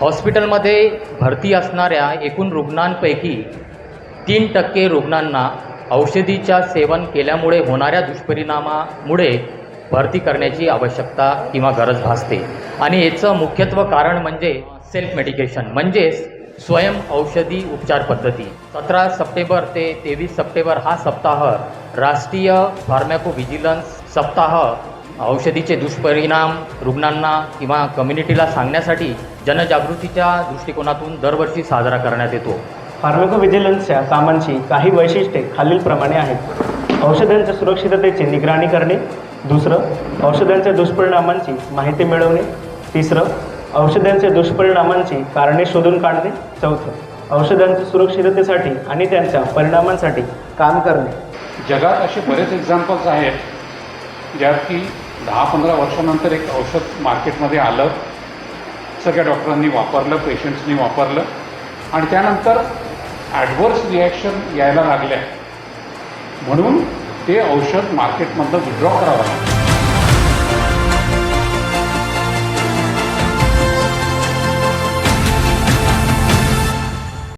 हॉस्पिटलमध्ये भरती असणाऱ्या एकूण रुग्णांपैकी तीन टक्के रुग्णांना औषधीच्या सेवन केल्यामुळे होणाऱ्या दुष्परिणामामुळे भरती करण्याची आवश्यकता किंवा गरज भासते. आणि याचं मुख्यत्व कारण म्हणजे सेल्फ मेडिकेशन म्हणजेच स्वयं औषधी उपचार पद्धती. सतरा सप्टेंबर ते तेवीस सप्टेंबर हा सप्ताह राष्ट्रीय फार्मॅकोव्हिजिलन्स सप्ताह औषधीचे दुष्परिणाम रुग्णांना किंवा कम्युनिटीला सांगण्यासाठी जनजागृतीच्या दृष्टिकोनातून दरवर्षी साजरा करण्यात येतो. फार्माकोव्हिजिलन्सच्या कामांची काही वैशिष्ट्ये खालीलप्रमाणे आहेत. औषधांच्या सुरक्षिततेची निगराणी करणे. दुसरं औषधांच्या दुष्परिणामांची माहिती मिळवणे. तिसरं औषधांच्या दुष्परिणामांची कारणे शोधून काढणे. चौथं औषधांच्या सुरक्षिततेसाठी आणि त्यांच्या परिणामांसाठी काम करणे. जगात असे बरेच एक्झाम्पल्स आहेत ज्यात की दहा पंधरा वर्षानंतर एक औषध मार्केटमध्ये आलं. सगळ्या डॉक्टरांनी वापरलं पेशंट्सनी वापरलं. आणि त्यानंतर ॲडव्हर्स रिॲक्शन यायला लागल्या. म्हणून ते औषध मार्केटमधनं विड्रॉ करावं लागलं.